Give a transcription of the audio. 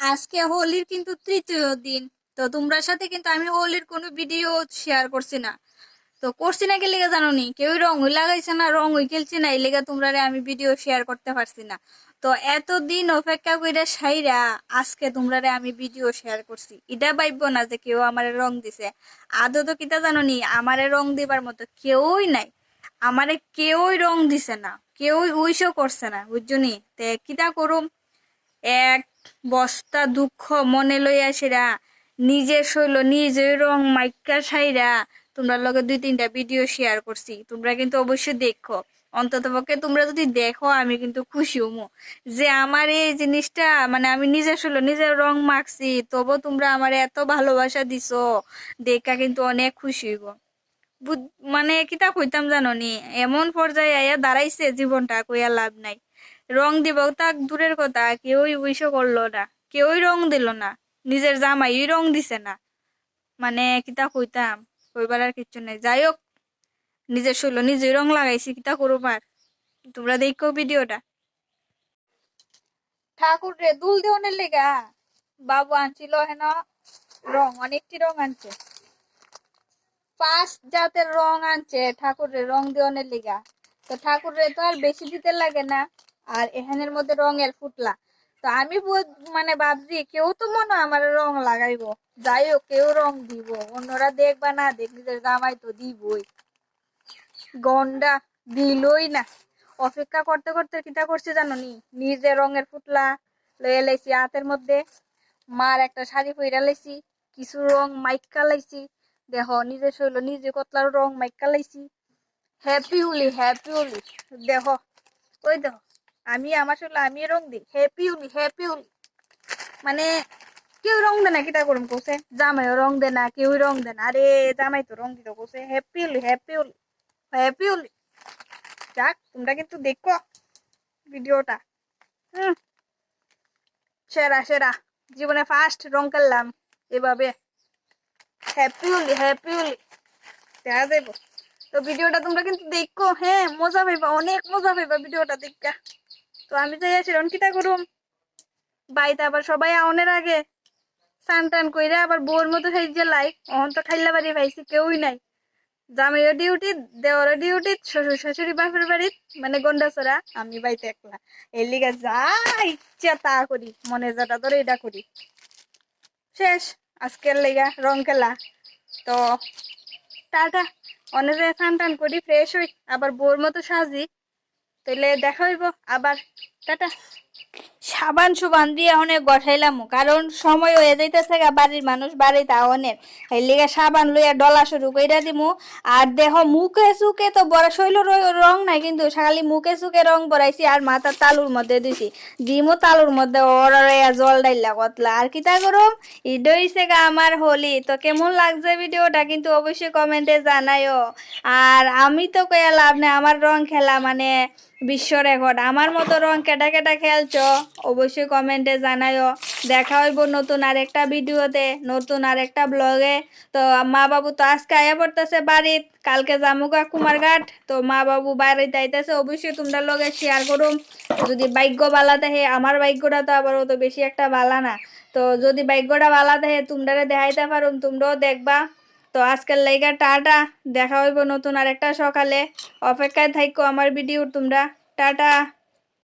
আজকে হোলির কিন্তু তৃতীয় দিন। তো তোমরা সাথে কিন্তু আমি হোলির কোনো ভিডিও শেয়ার করছি না। তো করছি না কে লেগে জানো নি কেউ রং লাগাইছে না রং হই খেলছি না, এই লেগে তোমরা আমি ভিডিও শেয়ার করতে পারছি না। তো এতদিন অপেক্ষা করে সাইরা আজকে তোমরা আমি ভিডিও শেয়ার করছি। এটা ভাইব না যে কেউ আমারে রং দিছে। আদৌ তো কিতা জানো নি আমারে রং দিবার মতো কেউই নাই। আমারে কেউই রং দিছে না। কেউই উইশও করছে না, বুঝছনি? তে কিতা করুম? এক বস্তা দুঃখ মনে লইয়া সেরা নিজের শৈল নিজের রং মাইকা সাইরা। তোমরা লগে দুই তিনটা ভিডিও শেয়ার করছি। তোমরা কিন্তু অবশ্যই দেখো। অন্তত পক্ষে তোমরা যদি দেখো, আমি কিন্তু খুশি হমো। যে আমার এই জিনিসটা মানে আমি নিজে শৈল নিজের রং মাখছি তবু তোমরা আমার এত ভালোবাসা দিছো, দেখা কিন্তু অনেক খুশি হইব। মানে কিতা কইতাম জানো নি এমন পর্যায়ে আয়া দাঁড়াইছে জীবনটা, কইয়া লাভ নাই। রং দিব, তাক দূরের কথা, কেউই উইশও করল না, কেউই রং দিল না, নিজের জামাই রং দিছে না। মানে কিতা কইতাম, কইবার আর কিচ্ছু নেই। যাই হোক, নিজের শৈল নিজেই রং লাগাইছি, কিতা করবার তোমরা দেখো ভিডিওটা। ঠাকুর রে, দুল দেওয়ানের লেগা। বাবু আনছিল হেন রং, অনেকটি রং আনছে। পাঁচ জাতের রং আনছে ঠাকুরের রং দেওয়ানের লেগা। তো ঠাকুরের তো আর বেশি দিতে লাগে না। আর এখানের মধ্যে রঙের ফুটলা। তো আমি মানে ভাবছি, কেউ তো মনে আমার রং লাগাইবো। যাই হোক, কেউ রং দিব। অন্যরা দেখবা না দেখ নিজের জামাই তো দিবই। গন্ডা দিলই না। অপেক্ষা করতে করতে কিটা করছে জানো নি? নিজে রঙের ফুটলা লয়ে লাইছি হাতের মধ্যে। মার একটা শাড়ি পইরা লাইছি। কিছু রং মাইকা লাইছি। দেখো, নিজে শৈল, নিজে কতলার রং মাইকা লাইছি। হ্যাপি হোলি হ্যাপি হোলি দেখো, ওই দেখো। আমি আমার শৈল আমি রং দিই। Happy Holi happy Holi. মানে কেউ রং দে না কিটা করুম কৌছে জামাইও রং দে না কেউ রং দে না। আরে, জামাই তো রং দিত কৌছে happy Holi happy Holi happy Holi. যাক, তোমরা কিন্তু দেখো ভিডিওটা। হুম। সেরা সেরা। জীবনে ফার্স্ট রং করলাম এভাবে। Happy Holi happy Holi. দেখা দেবো তো ভিডিওটা তোমরা কিন্তু দেখো হ্যাঁ মজা পাইবা, অনেক মজা পাইবা ভিডিওটা দেখা। তো আমি যাই আছি রনকিটা করুম? বাড়িতে আবার সবাই আউনের আগে স্নান টান কইরা আবার বউর মতো খাই যে লাই অহন তো খাইলা বাড়ি পাইছি, কেউই নাই। জামাইও ডিউটি দেওয়ারও ডিউটি শ্বশুর শাশুড়ি, বাপের বাড়িত মানে গন্ডাছড়া। আমি বাড়িতে একলা। এর লিগা যা ইচ্ছা তা করি, মনে যাটা ধরে এটা করি। শেষ, আজকের লেগা রং খেলা। তো টাটা। অনেকে স্নান টান করি ফ্রেশ হই, আবার বোর মতো সাজি। তাইলে দেখা হইব, আবার। টাটা। সাবান সুবান দিয়ে অনেক গঠাইলাম। কারণ সময় হয়ে যাইতেছে বাড়ির মানুষ বাড়িতে অনেক এই লিগে সাবান লইয়া ডলা শুরু কইরা দিমু। আর দেহ মুখে চুকে তো বড় শৈল রং নাই কিন্তু খালি মুখে চুকে রং বড়াইছি আর মাথার তালুর মধ্যে দিছি। দিমু তালুর মধ্যে ওরা জল ডাইলা কতলা। আর কিতা করুম? ঈদ হইছে গা আমার হোলি। তো কেমন লাগছে ভিডিওটা কিন্তু অবশ্যই কমেন্টে জানাইও। আর আমি তো কয়া লাভ নেই, আমার রং খেলা মানে বিশ্ব রেকর্ড আমার মতো রং কেটা কেটা খেলছ, অবশ্যই কমেন্টে জানাইও দেখা হইব নতুন আরেকটা ভিডিওতে, নতুন আরেকটা ব্লগে। তো মা বাবু তো আজকে আয়া পড়তেছে বাড়িত, কালকে জামুকা কুমারঘাট। তো মা বাবু বাড়িতে আইতেছে, অবশ্যই তোমরা লগে শেয়ার করুম। যদি ভাগ্য বালা থাকে আমার ভাগ্যটা তো আবার অত বেশি একটা বালা না। তো যদি ভাগ্যটা বালা থাকে তোমরা দেখাইতে পারুম, তোমরাও দেখবা। তো আজকের লাইগা টাটা, দেখা হইব নতুন আরেকটা সকালে। অপেক্ষায় থাকো আমার ভিডিও তোমরা। টাটা।